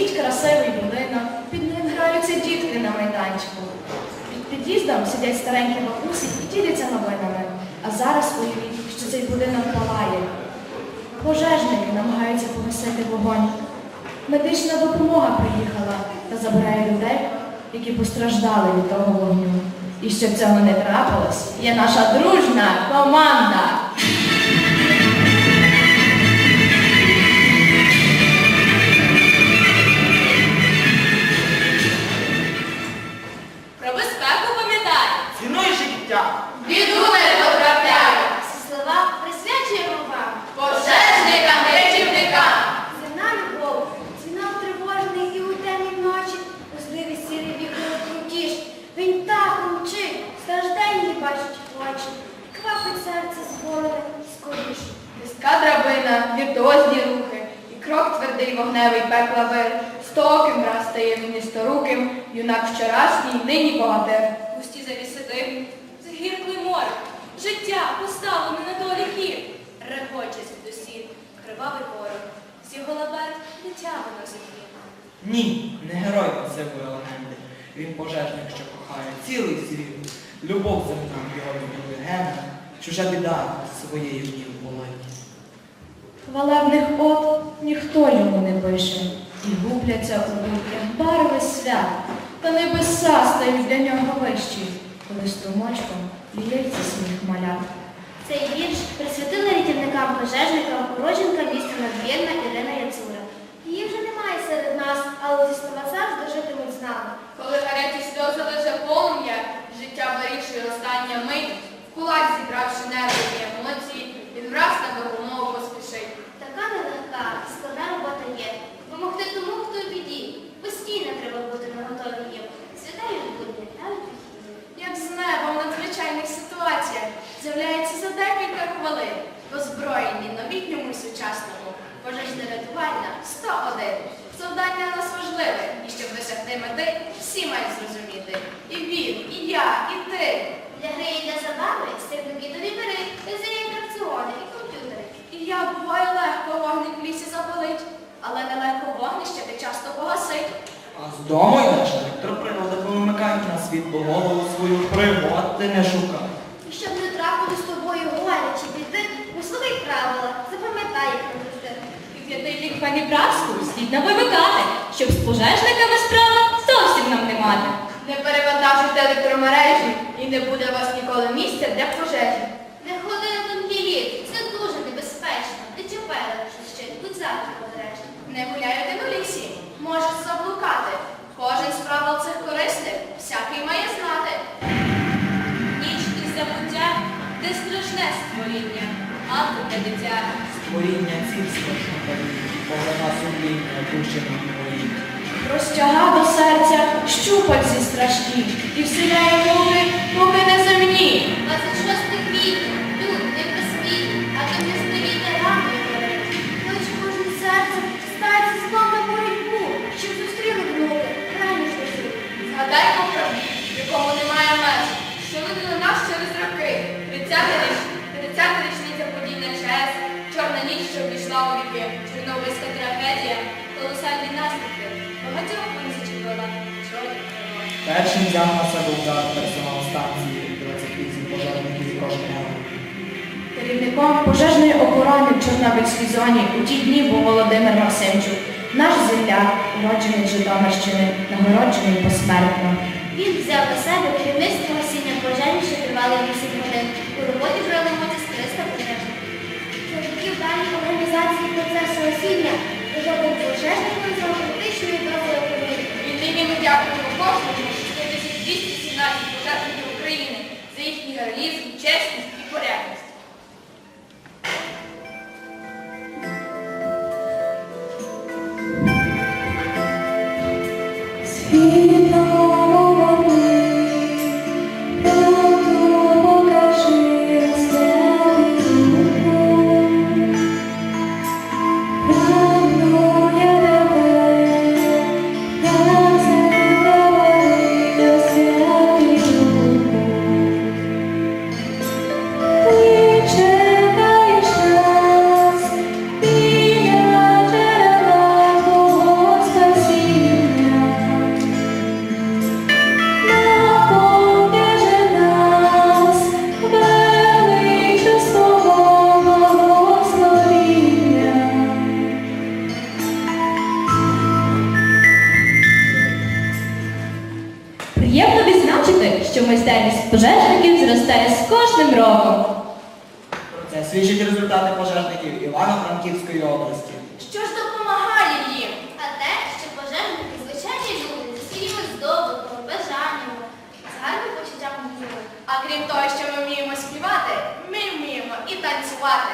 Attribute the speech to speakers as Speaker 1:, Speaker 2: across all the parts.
Speaker 1: Стоїть красивий будинок, під ним граються дітки на майданчику. Під під'їздом сидять старенькі бабусі і діляться новинами. А зараз уявіть, що цей будинок палає. Пожежники намагаються погасити вогонь. Медична допомога приїхала та забирає людей, які постраждали від того вогню. І щоб цього не трапилось, є наша дружна команда. Драбина, рухи, і крок твердий вогневий пекла вир. Стооким раз стає він сторуким, юнак вчорашній, нині богатир.
Speaker 2: Густі завіси дим, загірклий море. Життя поставлене на долі гір. Регоче звідусіль, кривавий ворог. З його лабет дитя виносить він.
Speaker 3: Ні, не герой красивої легенди. Він пожежник, що кохає цілий світ. Любов земна його любили гена, чужа біда своєю днів болить.
Speaker 1: Хвалебних от ніхто йому не пише, і губляться у руки барви свят, та небеса стають для нього вищі, коли струмочком ліється сміх малят.
Speaker 4: Цей вірш присвятили рятівникам пожежникам уродженка міста Надвірна Ірина Яцура. Її вже немає
Speaker 1: декілька хвилин, озброєні новітньому і сучасному. Пожежна рятувальна 101. Завдання нас важливе, і щоб досягти мети, всі мають зрозуміти. І він, і я, і ти.
Speaker 4: Для гри і для забави стрибники тобі бери, розуміє атракціони і комп'ютери.
Speaker 1: І я буває легко вогник в лісі запалить, але нелегко вогнище ти часто погасить.
Speaker 3: А з дому йдеш, електроприроди повимикають на світ, бо голову свою пригод ти не шукай.
Speaker 4: Запам'ятай їх не.
Speaker 2: І п'ятий панібратську слід не вимикати, щоб з пожежниками справи зовсім нам не мати.
Speaker 1: Не перевантажуйте електромережі, і не буде у вас ніколи місця для пожежі.
Speaker 4: Не ходи на тонкий лід, це дуже небезпечно. Ти чіпела, що ще будь завжди обережна.
Speaker 1: Не гуляй один у лісі, можеш заблукати. Кожен з правил цих корисних всякий має знати.
Speaker 2: Ніч і забуття, де страшне створіння, атомне дитя.
Speaker 3: Створіння ціль страшно парі, сумління, душі твої.
Speaker 1: Розтяга до серця щупальці страшні і вселяє муки, поки не земні. На
Speaker 3: персонал станції 28 пожежників кожного.
Speaker 1: Керівником пожежної охорони в Чорнобильській зоні у ті дні був Володимир Максимчук, наш земляк, уроджений Житомирщини, нагороджений посмертно.
Speaker 4: Він взяв на себе керівництво гасіння пожежі, що тривали 8 годин. У роботі брали участь 300 пожежників. Завдяки даній організації процесу гасіння жоден пожежник не зробив автомобілів.
Speaker 1: І нині ми дякуємо кожному 4217 пожежників України за їхній героїзм, чесність і порядність.
Speaker 2: Що майстерність пожежників зростає з кожним роком.
Speaker 3: Про це свідчать результати пожежників Івано-Франківської області.
Speaker 1: Що ж допомагає їм?
Speaker 4: А те, що пожежники звичайні люди зі своїми здобутками, бажаннями, з гарним почуттям гумору.
Speaker 1: А крім того, що ми вміємо співати, ми вміємо і танцювати.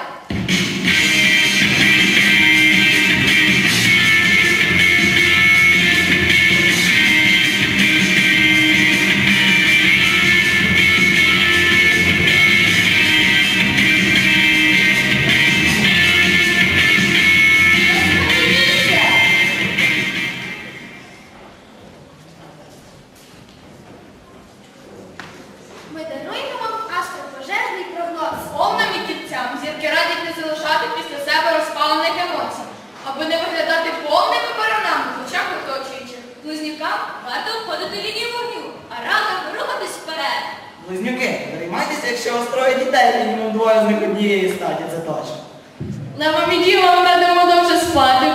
Speaker 3: Близнюки, переймайтеся, якщо вас троє дітей, мінімум двоє з них однієї статі, це точно.
Speaker 2: Левам і ми будемо довше спати,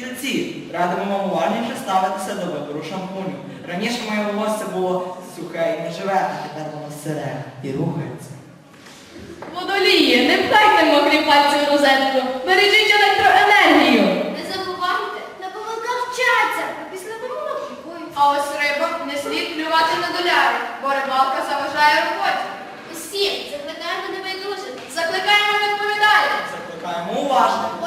Speaker 3: Тільці, радимо вам уважніше ставитися до вибору шампуню. Раніше моє волосся було сухе і неживе, а тепер воно сире і рухається.
Speaker 2: Водолії, не пхайте мокрі пальці в розетку, бережіть електроенергію.
Speaker 4: Не забувайте, на помилках вчаться, а після помилок.
Speaker 1: А ось рибам не слід плювати на доляри, бо рибалка заважає роботі.
Speaker 4: Усім закликаємо небайдужити.
Speaker 1: Закликаємо відповідально.
Speaker 3: Закликаємо уважно.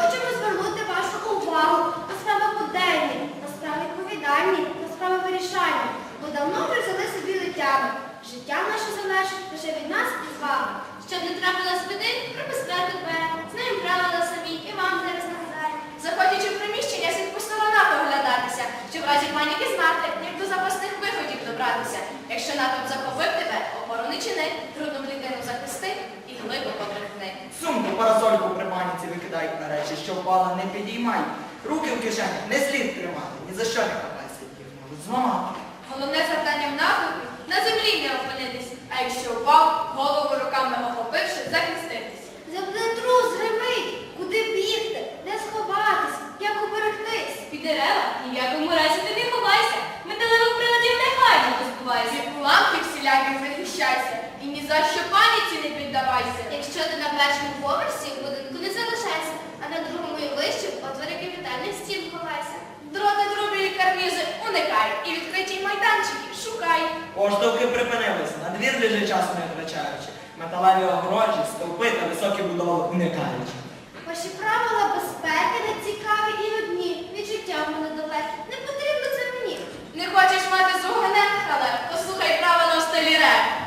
Speaker 4: Летями. Життя наше залежить лише від нас і з вами. Щоб не трапилось біди, про безпеку дбаємо, знаємо правила самі і вам зараз нагадаємо.
Speaker 1: Заходячи в приміщення, слід по сторонах оглядатися, щоб в разі паніки знати, як до запасних виходів добратися. Якщо натовп захопив тебе, опору не чини, трудну клітину захисти і глибоко брехни.
Speaker 3: Сумку, парасольку при паніці викидай, а речі, що впали, не підіймай. Руки в кишені не слід тримати, ні за що не хапайся, їх можуть зламати.
Speaker 1: Головне завдання на землі не опинитись, а якщо впав, голову руками охопивши, захиститись.
Speaker 4: Землетрус гримить, куди бігти, де сховатись, як уберегтись.
Speaker 1: Під дерева ні в якому разі ти не ховайся, металевих приладів негайно позбувайся. Від уламків всіляких захищайся і ні за що паніці не піддавайся.
Speaker 4: Якщо ти на першому поверсі в будинку не залишайся, а на другому і вище в отворі капітальних стін ховайся.
Speaker 1: Уникай і відкриті майданчики шукай.
Speaker 3: Поштовхи припинилися, на двір біжи часу не втрачаючи. Металеві огорожі, стовпи та високі будови уникаючи.
Speaker 4: Ваші правила безпеки не цікаві і одні. Від життя вони далекі. Не потрібно це мені.
Speaker 1: Не хочеш мати зугане, але послухай правила в стилі реп.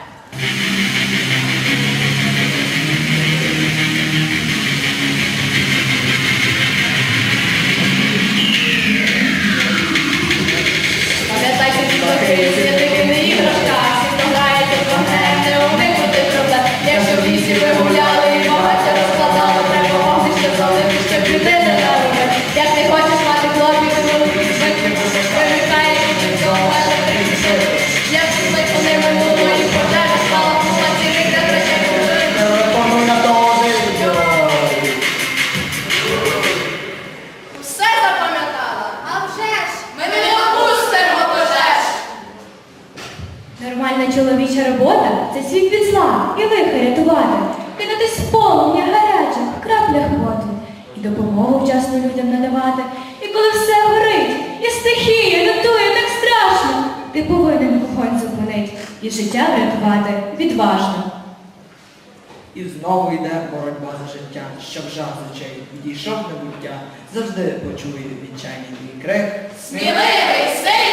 Speaker 2: Допомогу вчасно людям надавати. І коли все горить, і стихія лютує так страшно, ти повинен вогонь зупинить і життя врятувати відважно.
Speaker 3: І знову йде боротьба за життя, щоб жах з очей відійшов небуття, завжди почує відчайний крик.
Speaker 1: Сміливий, сильний.